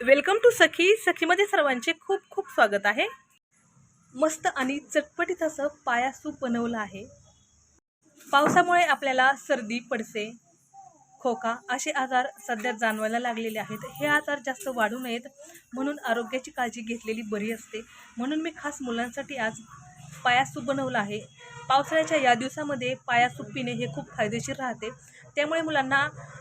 Welcome to सखी. सखीमध्ये सर्वांचे खूप खूप स्वागत आहे. मस्त आणि चटपटीत असं पाया सूप बनवलं आहे. पावसामुळे आपल्याला सर्दी पडसे खोका असे आजार सध्या जाणवायला लागलेले आहेत. हे आजार जास्त वाढू नयेत म्हणून आरोग्याची काळजी घेतलेली बरी असते. म्हणून मी खास मुलांसाठी आज पाया सूप बनवलं आहे. पावसाळ्याच्या या दिवसामध्ये पाया सूप पिणे हे खूप फायदेशीर राहते. त्यामुळे मुलांना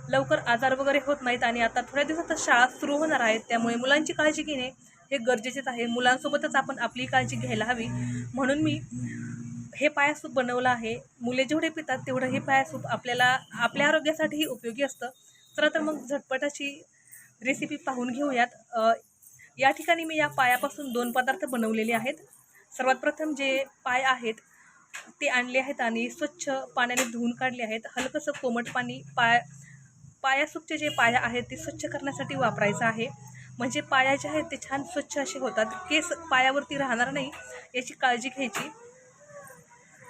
लवकर आजार वगैरे होत नाहीत आणि आता थोड्या दिवसातच शाळा सुरू होणार आहेत. त्यामुळे मुलांची काळजी घेणे हे गरजेचेच आहे. मुलांसोबतच आपण आपली काळजी घ्यायला हवी. म्हणून मी हे पायासूप बनवलं आहे. मुले जेवढे पितात तेवढं हे पायासूप आपल्याला आपल्या आरोग्यासाठीही उपयोगी असतं. चला तर मग झटपटाची रेसिपी पाहून घेऊयात. या ठिकाणी मी या पायापासून दोन पदार्थ बनवलेले आहेत. सर्वात प्रथम जे पाय आहेत ते आणले आहेत आणि स्वच्छ पाण्याने धुवून काढले आहेत. हलकंसं कोमट पाणी पाय पायासूपचे जे पाया आहेत ते स्वच्छ करण्यासाठी वापरायचं आहे. म्हणजे पाया जे आहेत ते छान स्वच्छ असे होतात. केस पायावरती राहणार नाही याची काळजी घ्यायची.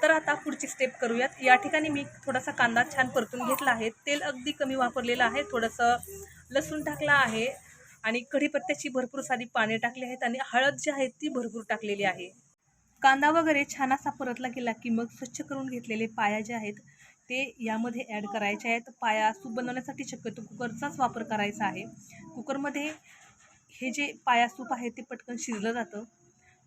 तर आता पुढची स्टेप करूयात. या ठिकाणी मी थोडासा कांदा छान परतून घेतला आहे. तेल अगदी कमी वापरलेलं आहे. थोडंसं लसूण टाकला आहे आणि कढीपत्त्याची भरपूर सारी पाने टाकली आहेत आणि हळद जी आहे ती भरपूर टाकलेली आहे. कांदा वगैरे छान असा परतला गेला की मग स्वच्छ करून घेतलेले पाया जे आहेत ते यामध्ये ॲड करायचे आहेत. पाया सूप बनवण्यासाठी शक्यतो कुकरचाच वापर करायचा आहे. कुकरमध्ये हे जे पाया सूप आहे ते पटकन शिजलं जातं.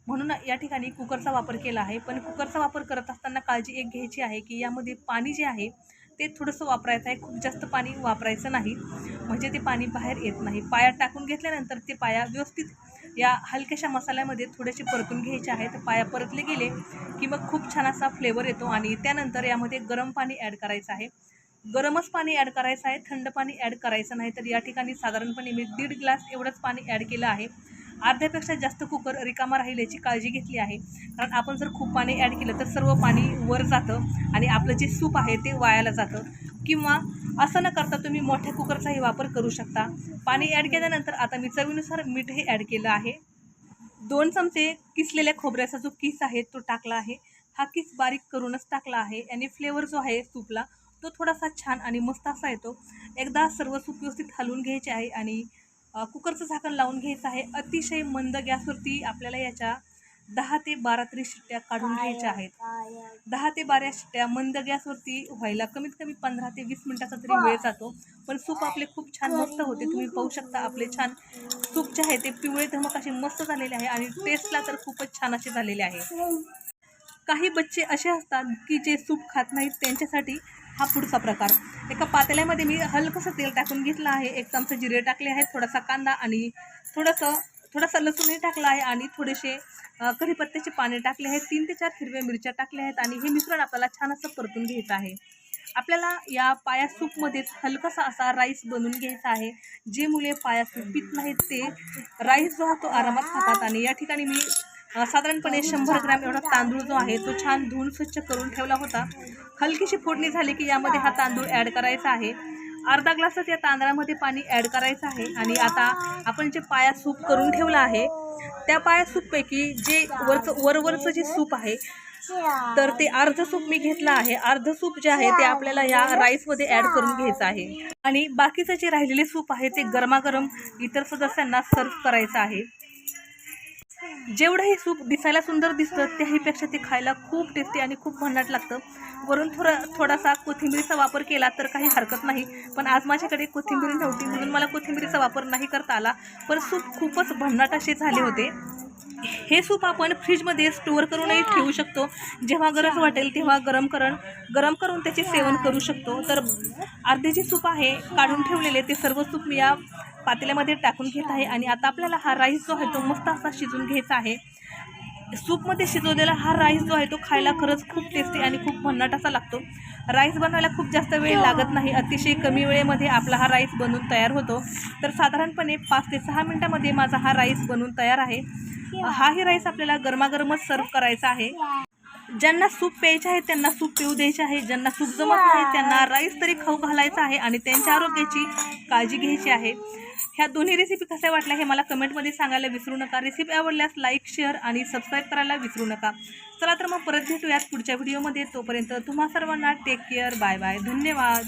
म्हणून या ठिकाणी कुकरचा वापर केला आहे. पण कुकरचा वापर करत असताना काळजी एक घ्यायची आहे की यामध्ये पाणी जे आहे ते थोडंसं वापरायचं आहे. खूप जास्त पाणी वापरायचं नाही. म्हणजे ते पाणी बाहेर येत नाही. पायात टाकून घेतल्यानंतर ते पाया व्यवस्थित या हलक्याशा मसाल्यामध्ये थोडेसे परतून घ्यायचे आहेत पाया परतले गेले की मग खूप छान असा फ्लेवर येतो आणि त्यानंतर यामध्ये गरम पाणी ॲड करायचं आहे. गरमच पाणी ॲड करायचं आहे थंड पाणी ॲड करायचं नाही तर या ठिकाणी साधारणपणे मी दीड ग्लास एवढंच पाणी ॲड केलं आहे. अर्ध्यापेक्षा जास्त कुकर रिकामा राहील याची काळजी घेतली आहे. कारण आपण जर खूप पाणी ॲड केलं तर सर्व पाणी वर जातं आणि आपलं जे सूप आहे ते वायाला जातं. किंवा असं न करता तुम्ही मोठ्या कुकरचाही वापर करू शकता. पाणी ॲड केल्यानंतर आता मी चवीनुसार मीठही ॲड केलं आहे. दोन चमचे किसलेल्या खोबऱ्याचा जो किस आहे तो टाकला आहे. हा किस बारीक करूनच टाकला आहे आणि फ्लेवर जो आहे सूपला तो थोडासा छान आणि मस्त असा येतो. एकदा सर्व सूप व्यवस्थित हलवून घ्यायचे आहे आणि कुकरचं झाकण लावून घ्यायचं आहे. अतिशय मंद गॅसवरती आपल्याला याच्या दहा ते बारा तरी शिट्ट्या काढून घ्यायच्या आहेत. दहा ते बारा शिट्ट्या मंद गॅसवरती व्हायला कमीत कमी पंधरा ते वीस मिनटाचा तरी वेळ जातो. पण सूप आपले खूप छान मस्त होते. तुम्ही पाहू शकता आपले छान सूप जे आहे ते पिवळे धमक असे मस्त झालेले आहे आणि टेस्टला तर खूपच छान असे झालेले आहे. काही बच्चे असे असतात की जे सूप खात नाहीत त्यांच्यासाठी हा पुढचा प्रकार. एका पातेल्यामध्ये मी हलकंसं तेल टाकून घेतलं आहे. एक चमचा जिरे टाकले आहेत थोडासा कांदा आणि थोडंसं थोडासा लसूणही टाकला आहे आणि थोडेसे कढीपत्त्याचे पाने टाकले आहेत. तीन ते चार हिरव्या मिरच्या टाकल्या आहेत आणि हे मिश्रण आपल्याला छान असं परतून घ्यायचं आहे. आपल्याला या पाया सूपमध्येच हलकासा असा राईस बनवून घ्यायचा आहे. जे मुले पाया सूप पित नाहीत ते राईस जो हा तो आरामात खातात आणि या ठिकाणी मी साधारणपणे शंभर ग्रॅम एवढा तांदूळ जो आहे तो छान धुवून स्वच्छ करून ठेवला होता. हलकीशी फोडणी झाली की यामध्ये हा तांदूळ ॲड करायचा आहे. अर्धा ग्लासच या तांदळामध्ये पाणी ॲड करायचं आहे आणि आता आपण जे पाया सूप करून ठेवलं आहे त्या पाया सूपपैकी जे वरचं वरवरचं जे सूप आहे तर ते अर्ध सूप मी घेतलं आहे. अर्ध सूप जे आहे ते आपल्याला या राईसमध्ये ॲड करून घ्यायचं आहे. आणि बाकीचं जे राहिलेले सूप आहे ते गरमागरम इतर सदस्यांना सर्व करायचं आहे. जेवढं हे सूप दिसायला सुंदर दिसतं त्याहीपेक्षा ते खायला खूप टेस्टी आणि खूप भन्नाट लागतं. वरून थोडा थोडासा कोथिंबीरीचा वापर केला तर काही हरकत नाही. पण आज माझ्याकडे कोथिंबीरी नव्हती म्हणून मला कोथिंबीरीचा वापर नाही करता आला. पण सूप खूपच भन्नाट असे झाले होते. हे सूप आपण फ्रीजमध्ये स्टोअर करूनही ठेवू शकतो. जेव्हा गरज वाटेल तेव्हा गरम करण गरम करून त्याचे सेवन करू शकतो. तर अर्धे जे सूप आहे काढून ठेवलेले ते सर्व सूप मी या पातेल्यामध्ये टाकून घेत आहे. आणि आता आपल्याला हा राईस जो आहे तो मस्त असा शिजून घ्यायचा आहे. सूपमध्ये शिजवलेला हा राईस जो आहे तो खायला खरंच खूप टेस्टी आणि खूप भन्नाट असा लागतो. राईस बनवायला खूप जास्त वेळ लागत नाही. अतिशय कमी वेळेमध्ये आपला हा राईस बनवून तयार होतो. तर साधारणपणे पाच ते सहा मिनटामध्ये माझा हा राईस बनवून तयार आहे. हाही राईस आपल्याला गरमागरमच सर्व करायचा आहे. ज्यांना सूप प्यायचे आहे त्यांना सूप पिऊ द्यायचे आहे. ज्यांना सूप जमत नाही त्यांना राईस तरी खाऊ घालायचा आहे आणि त्यांच्या आरोग्याची काळजी घ्यायची आहे. ह्या दोन्ही रेसिपी कशा वाटल्या हे मला कमेंटमध्ये सांगायला विसरू नका. रेसिपी आवडल्यास लाईक शेअर आणि सबस्क्राईब करायला विसरू नका. चला तर मग परत भेटूयात पुढच्या व्हिडिओमध्ये तोपर्यंत तुम्हा सर्वांना टेक केअर बाय बाय धन्यवाद.